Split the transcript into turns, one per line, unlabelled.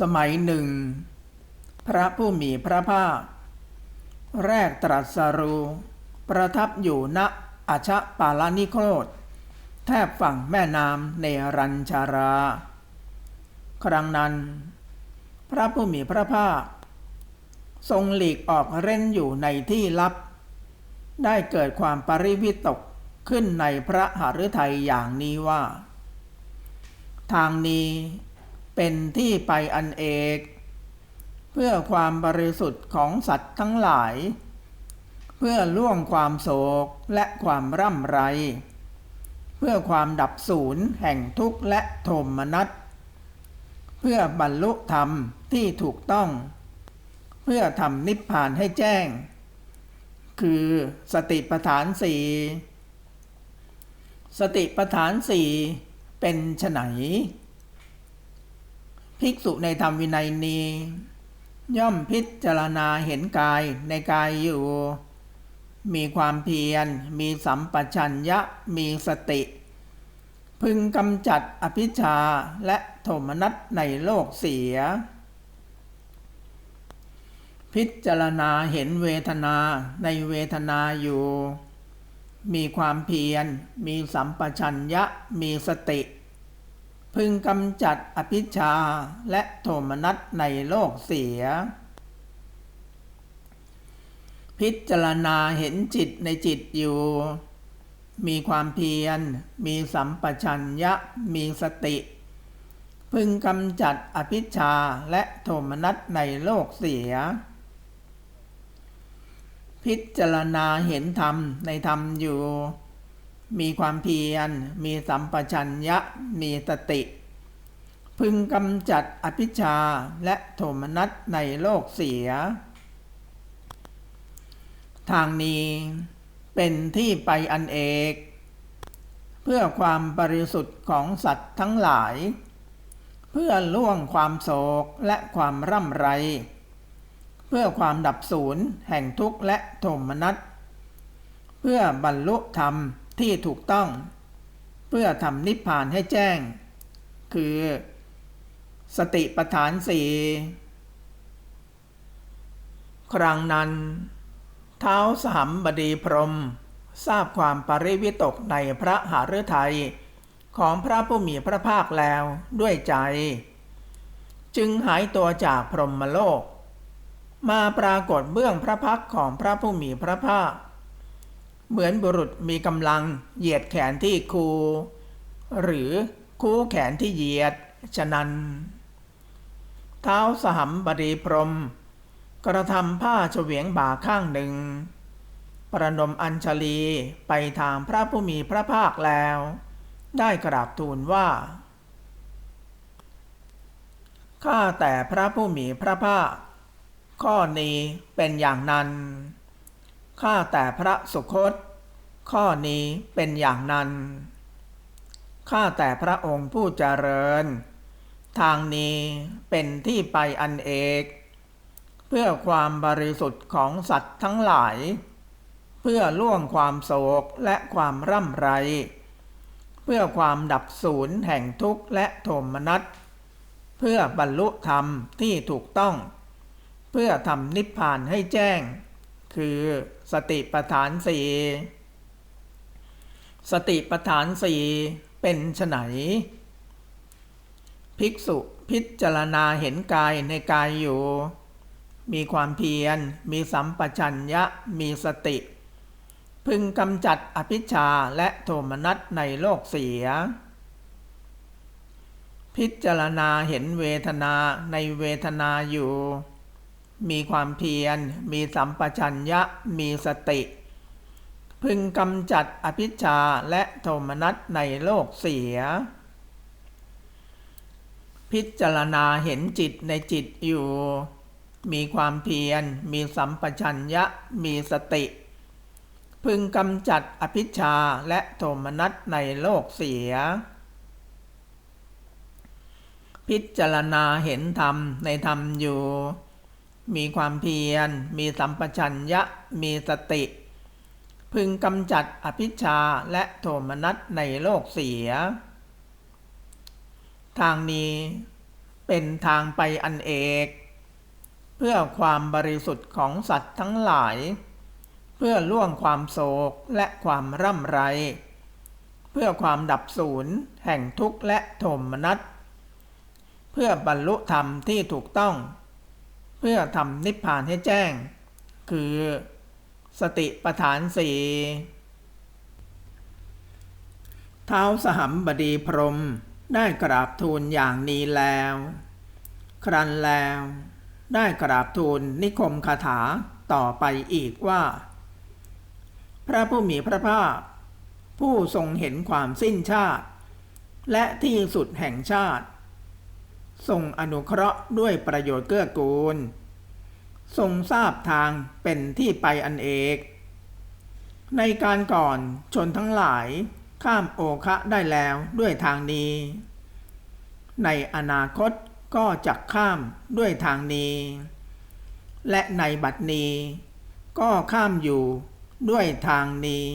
สมัยหนึ่ง พระผู้มีพระภาค แรกตรัสรู้ประทับอยู่ณอาชะปาลานิโครธแทบฝั่งแม่น้ำเนรัญชารา ครั้งนั้น พระผู้มีพระภาค ทรงหลีกออกเร้นอยู่ในที่ลับ ได้เกิดความปริวิตกขึ้นในพระหฤทัยอย่างนี้ว่า ทางนี้ เป็นที่ไปอันเอก เพื่อความบริสุทธิ์ของสัตว์ทั้งหลาย เพื่อล่วงความโศกและความร่ำไร เพื่อความดับศูนย์แห่งทุกข์และโทมนัสเพื่อบรรลุธรรมที่ถูกต้อง เพื่อทำนิพพานให้แจ้ง คือสติปัฏฐานสี่สติปัฏฐานสี่เป็นไฉน ภิกษุในธรรมวินัยนี้ ย่อมพิจารณาเห็นกายในกายอยู่ มีความเพียร มีสัมปชัญญะมีสติ พึงกำจัดอภิชาและโทมนัสในโลกเสีย พิจารณาเห็นเวทนาในเวทนาอยู่ มีความเพียร มีสัมปชัญญะมีสติ พึงกำจัดอภิชาและโทมนัสในโลกเสีย พิจารณาเห็นจิตในจิตอยู่ มีความเพียร มีสัมปชัญญะ มีสติ พึงกำจัดอภิชาและโทมนัสในโลกเสีย พิจารณาเห็นธรรมในธรรมอยู่ มีความเพียร มีสัมปชัญญะ มีสติ พึงกำจัดอภิชาและโทมนัสในโลกเสีย ทางนี้เป็นที่ไปอันเอก เพื่อความบริสุทธิ์ของสัตว์ทั้งหลาย เพื่อล่วงความโศกและความร่ำไร เพื่อความดับศูนย์แห่งทุกข์และโทมนัส เพื่อบรรลุธรรม ที่ถูกต้อง เพื่อทำนิพพานให้แจ้ง คือ สติปัฏฐานสี่ครั้งนั้น เท้าสหัมบดีพรม ทราบความปริวิตกในพระหฤทัยของพระผู้มีพระภาคแล้วด้วยใจ จึงหายตัวจากพรหมโลก มาปรากฏเบื้องพระพักของพระผู้มีพระภาค เหมือนบุรุษมีกำลังเหยียดแขนที่คู หรือคู่แขนที่เหยียด ฉะนั้น เท้าสหัมบดีพรม กระทำผ้าเฉวียงบ่าข้างหนึ่ง ประนมอัญชลีไปทางพระผู้มีพระภาคแล้ว ได้กราบทูลว่า ข้าแต่พระผู้มีพระภาค ข้อนี้เป็นอย่างนั้น ข้าแต่พระสุคต ข้อนี้เป็นอย่างนั้น ข้าแต่พระองค์ผู้เจริญ ทางนี้เป็นที่ไปอันเอก เพื่อความบริสุทธิ์ของสัตว์ทั้งหลาย เพื่อล่วงความโศกและความร่ำไร เพื่อความดับศูนย์แห่งทุกข์และโทมนัส เพื่อบรรลุธรรมที่ถูกต้อง เพื่อทำนิพพานให้แจ้ง คือสติปัฏฐานสี่สติปัฏฐานสี่เป็นไฉนภิกษุพิจารณาเห็นกายในกายอยู่ มีความเพียร มีสัมปชัญญะ มีสติ พึงกำจัดอภิชาและโทมนัสในโลกเสีย พิจารณาเห็นเวทนาในเวทนาอยู่ มีความเพียร มีสัมปชัญญะ มีสติ พึงกำจัดอภิชาและโทมนัสในโลกเสีย พิจารณาเห็นจิตในจิตอยู่ มีความเพียร มีสัมปชัญญะ มีสติ พึงกำจัดอภิชาและโทมนัสในโลกเสียพิจารณาเห็นธรรมในธรรมอยู่ มีความเพียร มีสัมปชัญญะ มีสติ พึงกำจัดอภิชาและโทมนัสในโลกเสีย ทางนี้เป็นทางไปอันเอก เพื่อความบริสุทธิ์ของสัตว์ทั้งหลาย เพื่อล่วงความโศกและความร่ำไร เพื่อความดับสูญแห่งทุกข์และโทมนัส เพื่อบรรลุธรรมที่ถูกต้อง เพื่อทำนิพพานให้แจ้ง คือสติปัฏฐานสี่เท้าสหัมบดีพรมได้กราบทูลอย่างนี้แล้ว ครั้นแล้ว ได้กราบทูลนิคมคาถาต่อไปอีกว่า พระผู้มีพระภาค ผู้ทรงเห็นความสิ้นชาติ และที่สุดแห่งชาติ ทรงอนุเคราะห์ด้วยประโยชน์เกื้อกูล ทรงทราบทางเป็นที่ไปอันเอก ในการก่อนชนทั้งหลายข้ามโอคะได้แล้วด้วยทางนี้ ในอนาคตก็จะข้ามด้วยทางนี้ และในบัดนี้ ก็ข้ามอยู่ด้วยทางนี้